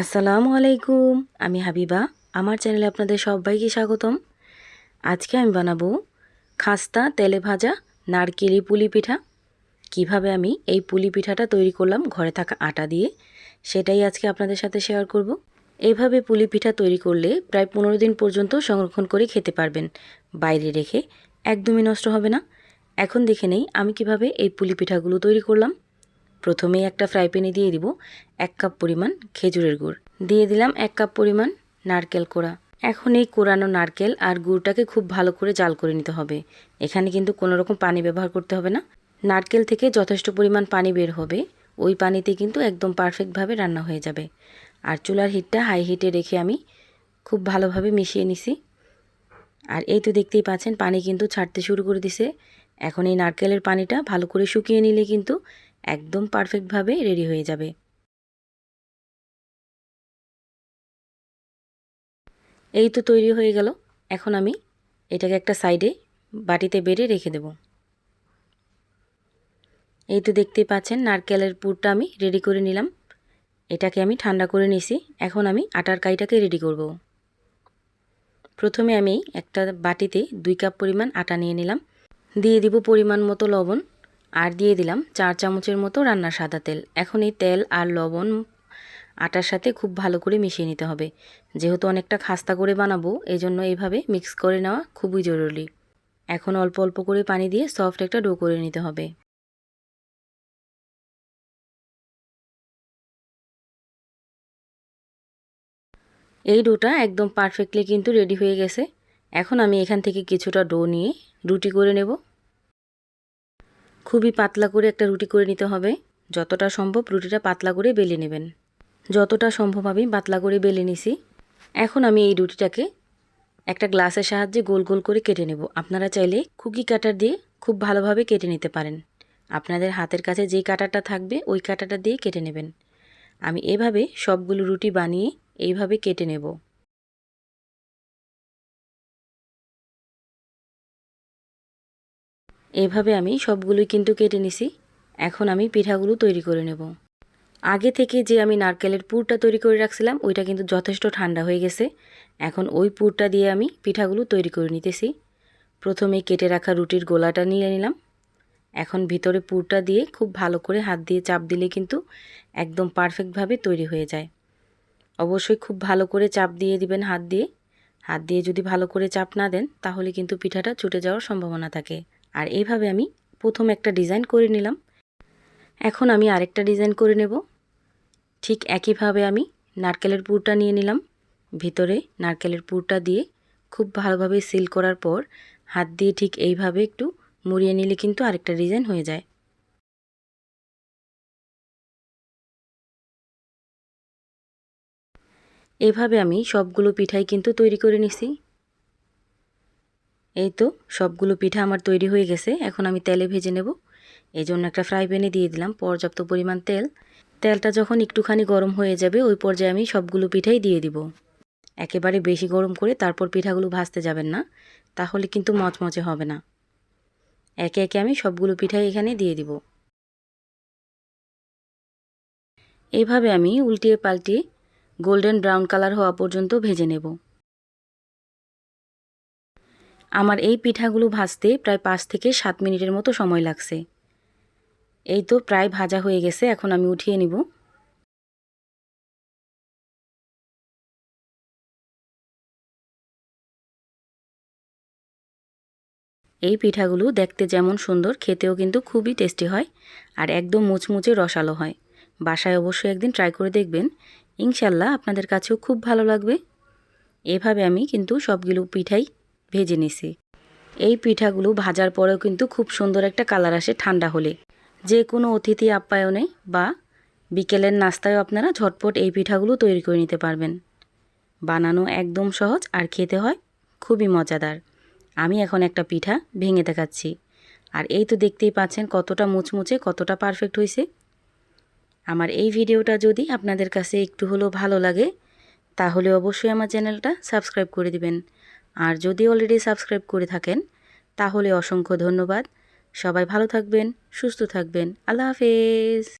আসসালামু আলাইকুম, আমি হাবিবা। আমার চ্যানেলে আপনাদের সবাইকে স্বাগতম। আজকে আমি বানাবো খাস্তা, তেলে ভাজা, নারকেলি পুলি পিঠা। কীভাবে আমি এই পুলি পিঠাটা তৈরি করলাম ঘরে থাকা আটা দিয়ে, সেটাই আজকে আপনাদের সাথে শেয়ার করব। এইভাবে পুলি পিঠা তৈরি করলে প্রায় পনেরো দিন পর্যন্ত সংরক্ষণ করে খেতে পারবেন। বাইরে রেখে একদমই নষ্ট হবে না। এখন দেখে নেই আমি কীভাবে এই পুলি পিঠাগুলো তৈরি করলাম। প্রথমেই একটা ফ্রাই প্যানে দিয়ে দিব এক কাপ পরিমাণ খেজুরের গুড়। দিয়ে দিলাম এক কাপ পরিমাণ নারকেল কোড়া। এখন এই কোরানো নারকেল আর গুড়টাকে খুব ভালো করে জাল করে নিতে হবে। এখানে কিন্তু কোনো রকম পানি ব্যবহার করতে হবে না। নারকেল থেকে যথেষ্ট পরিমাণ পানি বের হবে, ওই পানিতে কিন্তু একদম পারফেক্টভাবে রান্না হয়ে যাবে। আর চুলার হিটটা হাই হিটে রেখে আমি খুব ভালোভাবে মিশিয়ে নিছি। আর এই তো দেখতেই পাচ্ছেন, পানি কিন্তু ছাড়তে শুরু করে দিছে। এখন এই নারকেলের পানিটা ভালো করে শুকিয়ে নিলে কিন্তু একদম পারফেক্টভাবে রেডি হয়ে যাবে। এই তো তৈরি হয়ে গেল। এখন আমি এটাকে একটা সাইডে বাটিতে বেড়ে রেখে দেব। এই তো দেখতেই পাচ্ছেন, নারকেলের পুরটা আমি রেডি করে নিলাম। এটাকে আমি ঠান্ডা করে নিছি। এখন আমি আটার কাইটাকে রেডি করব। প্রথমে আমি একটা বাটিতে দুই কাপ পরিমাণ আটা নিয়ে নিলাম। দিয়ে দিব পরিমাণ মতো লবণ। আর দিয়ে দিলাম চার চামচের মতো রান্নার সাদা তেল। এখন এই তেল আর লবণ আটার সাথে খুব ভালো করে মিশিয়ে নিতে হবে। যেহেতু অনেকটা খাস্তা করে বানাবো এই জন্য এইভাবে মিক্স করে নেওয়া খুবই জরুরি। এখন অল্প অল্প করে পানি দিয়ে সফট একটা ডো করে নিতে হবে। এই ডোটা একদম পারফেক্টলি কিন্তু রেডি হয়ে গেছে। এখন আমি এখান থেকে কিছুটা ডো নিয়ে রুটি করে নেব। খুবই পাতলা করে একটা রুটি করে নিতে হবে। যতটা সম্ভব রুটিটা পাতলা করে বেলে নেবেন। যতটা সম্ভব আমি পাতলা করে বেলে নিছি। এখন আমি এই রুটিটাকে একটা গ্লাসের সাহায্যে গোল গোল করে কেটে নেব। আপনারা চাইলে কুকি কাটার দিয়ে খুব ভালোভাবে কেটে নিতে পারেন। আপনাদের হাতের কাছে যেই কাটারটা থাকবে, ওই কাটাটা দিয়ে কেটে নেবেন। আমি এভাবে সবগুলো রুটি বানিয়ে এইভাবে কেটে নেব। এভাবে আমি সবগুলোই কিন্তু কেটে নিছি। এখন আমি পিঠাগুলো তৈরি করে নেব। আগে থেকে যে আমি নারকেলের পুরটা তৈরি করে রাখছিলাম, ওইটা কিন্তু যথেষ্ট ঠান্ডা হয়ে গেছে। এখন ওই পুরটা দিয়ে আমি পিঠাগুলো তৈরি করে নিতেছি। প্রথমে কেটে রাখা রুটির গোলাটা নিয়ে নিলাম। এখন ভিতরে পুরটা দিয়ে খুব ভালো করে হাত দিয়ে চাপ দিলে কিন্তু একদম পারফেক্টভাবে তৈরি হয়ে যায়। অবশ্যই খুব ভালো করে চাপ দিয়ে দিবেন হাত দিয়ে। হাত দিয়ে যদি ভালো করে চাপ না দেন, তাহলে কিন্তু পিঠাটা ছুটে যাওয়ার সম্ভাবনা থাকে। আর এইভাবে আমি প্রথম একটা ডিজাইন করে নিলাম। এখন আমি আরেকটা ডিজাইন করে নেব। ঠিক একইভাবে আমি নারকেলের পুরটা নিয়ে নিলাম। ভিতরে নারকেলের পুরটা দিয়ে খুব ভালোভাবে সিল করার পর হাত দিয়ে ঠিক এইভাবে একটু মুড়িয়ে নিলে কিন্তু আরেকটা ডিজাইন হয়ে যায়। এভাবে আমি সবগুলো পিঠাই কিন্তু তৈরি করে নিছি। এই তো, সবগুলো পিঠা আমার তৈরি হয়ে গেছে, এখন আমি তেলে ভেজে নেব। এই জন্য একটা ফ্রাই প্যানে দিয়ে দিলাম পর্যাপ্ত পরিমাণ তেল। তেলটা যখন একটুখানি গরম হয়ে যাবে, ওই পর্যায়ে আমি সবগুলো পিঠাই দিয়ে দিব। একেবারে বেশি গরম করে তারপর পিঠাগুলো ভাজতে যাবেন না, তাহলে কিন্তু মচমচে হবে না। একে একে আমি সবগুলো পিঠাই এখানে দিয়ে দিব। এইভাবে আমি উল্টিয়ে পাল্টিয়ে গোল্ডেন ব্রাউন কালার হওয়া পর্যন্ত ভেজে নেব। আমার এই পিঠাগুলো ভাজতে প্রায় পাঁচ থেকে সাত মিনিটের মতো সময় লাগছে। এই তো প্রায় ভাজা হয়ে গেছে, এখন আমি উঠিয়ে নিব। এই পিঠাগুলো দেখতে যেমন সুন্দর, খেতেও কিন্তু খুবই টেস্টি হয় আর একদম মুচমুচে রসালো হয়। বাসায় অবশ্যই একদিন ট্রাই করে দেখবেন। ইনশাল্লাহ আপনাদের কাছেও খুব ভালো লাগবে। এভাবে আমি কিন্তু সবগুলো পিঠাই ভেজে নিছি। এই পিঠাগুলো ভাজার পরেও কিন্তু খুব সুন্দর একটা কালার আসে ঠান্ডা হলে। যে কোনো অতিথি আপ্যায়নে বা বিকেলের নাস্তায়ও আপনারা ঝটপট এই পিঠাগুলো তৈরি করে নিতে পারবেন। বানানো একদম সহজ আর খেতে হয় খুবই মজাদার। আমি এখন একটা পিঠা ভেঙে দেখাচ্ছি। আর এই তো দেখতেই পাচ্ছেন কতটা মুচমুচে, কতটা পারফেক্ট হয়েছে। আমার এই ভিডিওটা যদি আপনাদের কাছে একটু হলেও ভালো লাগে, তাহলে অবশ্যই আমার চ্যানেলটা সাবস্ক্রাইব করে দিবেন। আর যদি অলরেডি সাবস্ক্রাইব করে থাকেন, তাহলে অসংখ্য ধন্যবাদ। সবাই ভালো থাকবেন, সুস্থ থাকবেন। আল্লাহ হাফেজ।